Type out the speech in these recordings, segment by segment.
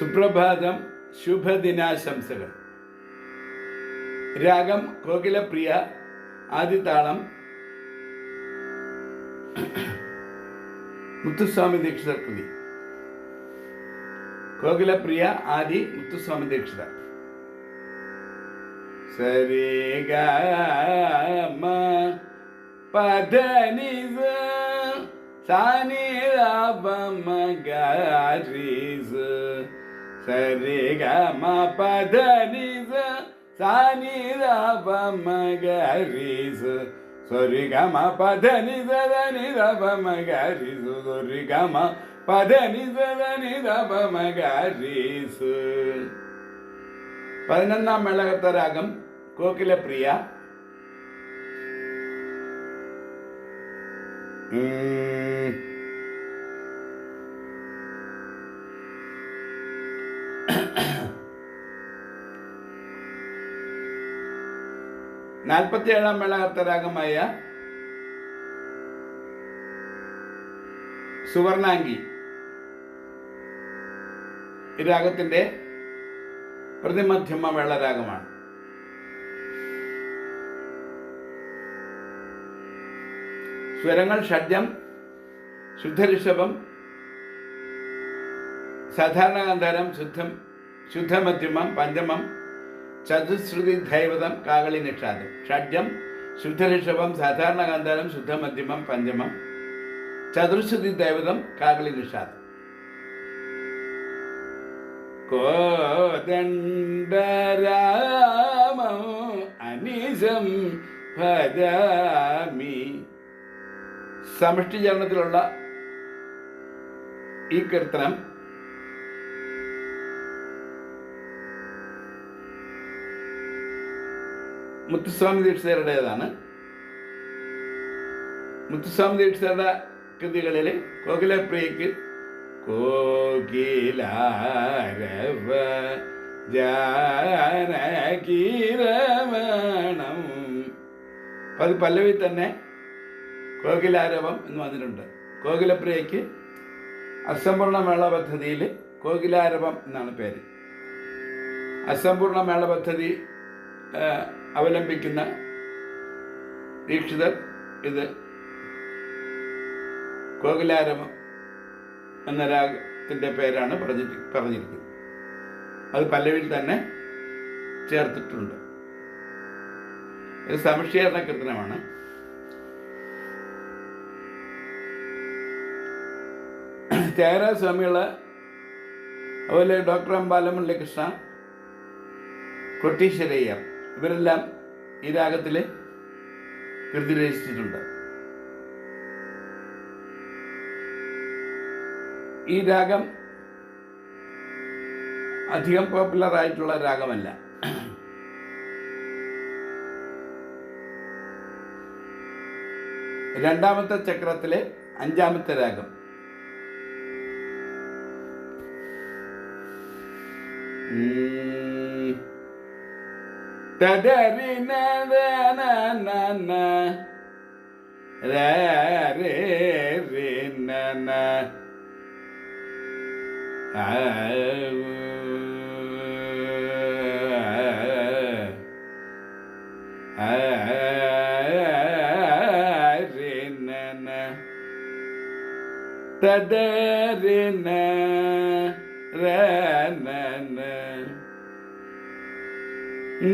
സുപ്രഭാതം ശുഭദിനാശംസകൾ രാഗം കോകിലപ്രിയ ആദിതാളം മുത്തുസ്വാമി ദീക്ഷിതർ കൃതി കോകിലപ്രിയ ആദി മുത്തുസ്വാമി ദീക്ഷിതർ സരി ഗ മ പദ നി സ സാനി ര சரி க ம பத நிச சானி ரப மகரிச சொரி க ம பத நிச தனி ரப மகரிச சொரி க ம பத நிச தனி ரப மகரிச பதினொன்றாம் மேலகத்த ராகம் கோகில பிரியா. Mm. നാൽപ്പത്തിയേഴാം മേളകത്ത രാഗമായ സുവർണാംഗി. ഈ രാഗത്തിന്റെ പ്രതിമധ്യമ വേളരാഗമാണ് സ്വരങ്ങൾ ഷഡ്ജം ശുദ്ധഋഷഭം സാധാരണ ഗാന്ധാരം ശുദ്ധം ശുദ്ധമധ്യമം പഞ്ചമം ചതുശ്രുതി ദൈവതം കാകളി നിഷാദം. ഷഡ്യം ശുദ്ധഋഷഭം സാധാരണ ഗാന്ധാരം ശുദ്ധമധ്യമം പഞ്ചമം ചതുശ്രുതി ദൈവതം കാകളി നിഷാദം. കോദണ്ഡരാമം അനീശം ഭജാമി. സമഷ്ടിചരണത്തിലുള്ള ഈ കീർത്തനം മുത്തുസ്വാമി ദീക്ഷിതരുടേതാണ് മുത്തുസ്വാമി ദീക്ഷിതരുടെ കൃതികളിൽ കോകിലപ്രിയയ്ക്ക് കോകിലാരവ ജാനകീരമണം അത് പല്ലവി തന്നെ കോകിലാരവം എന്ന് വന്നിട്ടുണ്ട്. കോകിലപ്രിയയ്ക്ക് അസമ്പൂർണ മേള പദ്ധതിയിൽ കോകിലാരവം എന്നാണ് പേര്. അസമ്പൂർണ മേള പദ്ധതി അവലംബിക്കുന്ന ദീക്ഷിതർ ഇത് കോകിലാരവം എന്ന രാഗത്തിന്റെ പേരാണ് പറഞ്ഞിട്ട് പറഞ്ഞിരിക്കുന്നത്. അത് പല്ലവിൽ തന്നെ ചേർത്തിട്ടുണ്ട്. ഇത് സംശീർണ കീർത്തനമാണ്. ത്യാഗരാജ സ്വാമികൾ അതുപോലെ ഡോക്ടർ എം ബാലമുരളികൃഷ്ണ കൊട്ടീശ്വരയ്യർ ഇവരെല്ലാം ഈ രാഗത്തിൽ കൃതി രചിച്ചിട്ടുണ്ട്. ഈ രാഗം അധികം പോപ്പുലർ ആയിട്ടുള്ള രാഗമല്ല. രണ്ടാമത്തെ ചക്രത്തിലെ അഞ്ചാമത്തെ രാഗം. ഉം. ತದರಿ ನನ ರೇ ರೇ ನನ ರೇ ನನ ತದರಿ ನನ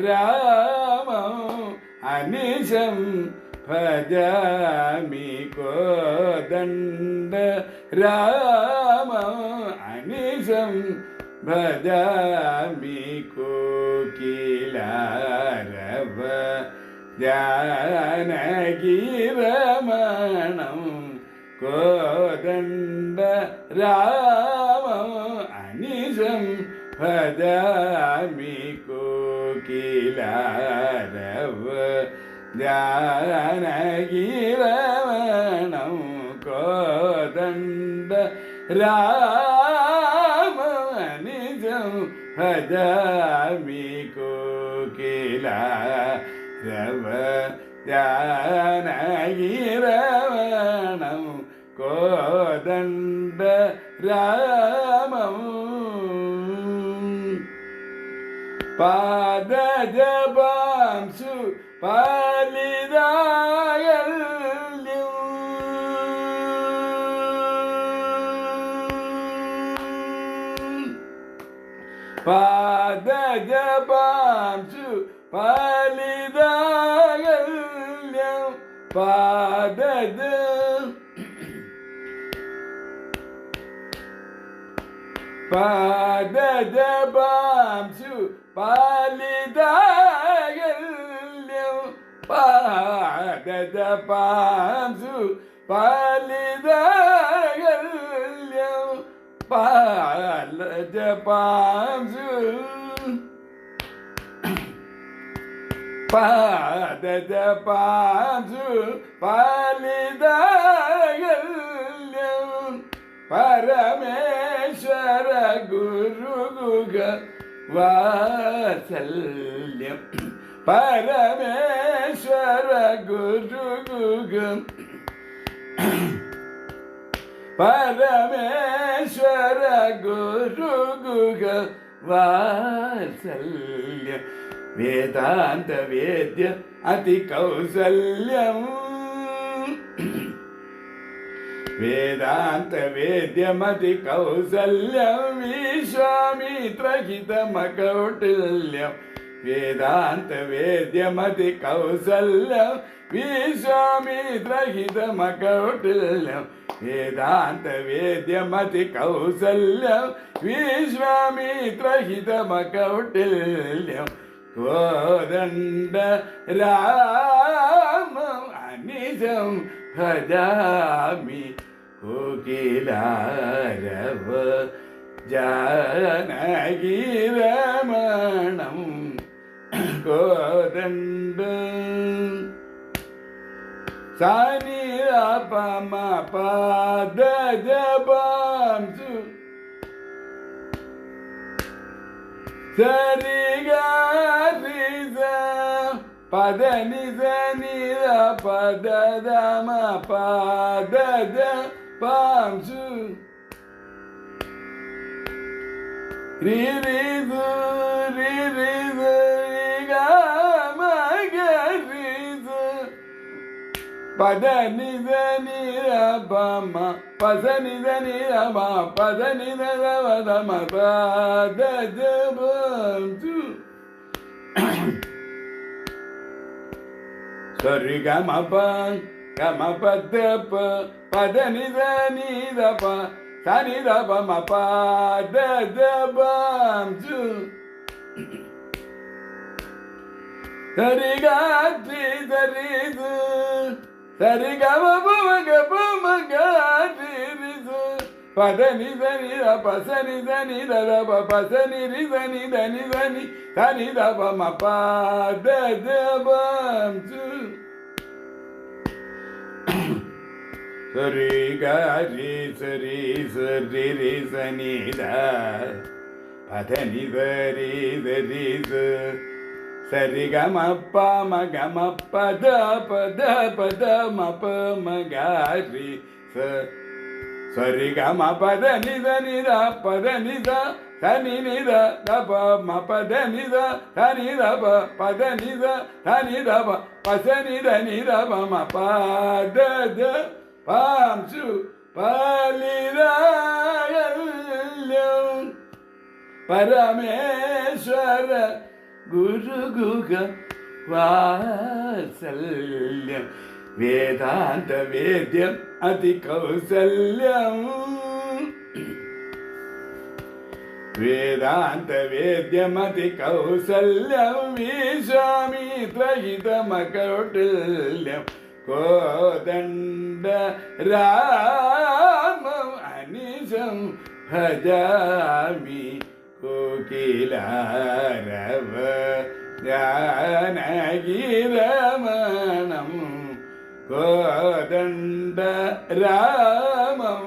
Rama അനിശം ഭജാമി കോദണ്ഡ Rama അനിശം ഭജാമി കോകിലാരവ ജാനകീരമണം കോദണ്ഡ Rama അനിശം ഭജാമി കോകിലാരവ ജാനകീരമണം കോദണ്ഡ രാമനിജം അനിശം രവ കോകിലാരവ ജാനകീരമണം കോദണ്ഡ രാമം Badede bamsu balida geldim Badede bamsu balida geldim Badede. Badede bamsu valide geldim Bahadede bazı valide geldim Bahadede bazı Bahadede bazı valide geldim. Parameshwara Guru Guga വാത്സല്യം പരമേശ്വര ഗുരുഗുഗം പരമേശ്വര ഗുരുഗുഗ വാത്സല്യം വേദാന്ത വേദ്യ അതികൗസല്യം വേദാന്ത വേദ്യമതി കൗസല്യം വിശ്വാമിത്രഹിതമകൗട്ടില്യം വേദാന്ത വേദ്യമതി കൗസല്യം വിശ്വാമിത്രഹിതമകൗട്ടില്യം വേദാന്ത വേദ്യമതി കൗസല്യം വിശ്വാമിത്രഹിതമകൗട്ടില്യം കോദണ്ഡ രാമം അനിജം ഭജാമി കോകിലാരവ ജാനകീരമണം കോദണ്ഡ സാനിരപമ പാദജപാംസു സരിഗാരിസ പദനിസ നിര പദ പദജ One, two. Re, re, do, re, re, do, re, ga, ma, ga, re, do. Pa, da, ni, da, ni, ra, ba, ma. Pa, da, ni, da, ni, ra, ma. Pa, da, ni, da, da, ba, da, ma. Ba, da, da, ba, do. Sorry, ga, ma, pa. గమ పద పద నిద నిద ప సని the ప మ ప ద ద బ జు సరి గా త్రి సరి దు సరి గ మ ప మ గ ప మ గ త్రి రి దు పద ని ద ని ద ప స ని ద ని ద ద ప ప స ని రి ద ని ద ని ద ని సని ద ప మ ప ద ద బ జు సరి గరి సరి సరి రి సని పదని సరి సరి సరి గమ ప మ గమ పద పద పద మ ప మ గారి స. సరి గమ పద నిద నిద పద నిద ధని నిద దప మ పద నిద ధని దప పద నిద ధని దప పస నిద నిద మ పద പാംസു പാലിതാകല്യം പരമേശ്വര ഗുരുഗുഗ വാത്സല്യം. വേദാന്ത വേദ്യം അതികൗസല്യം. വേദാന്തവേദ്യമതി കൗസല്യം വിശ്വാമിത്രഹിതമകൗട്ടില്യം കോദണ്ഡ രാമം അനിശം ഭജാമി കോകിലാരവ ജാനകിരമണം കോദണ്ഡ രാമം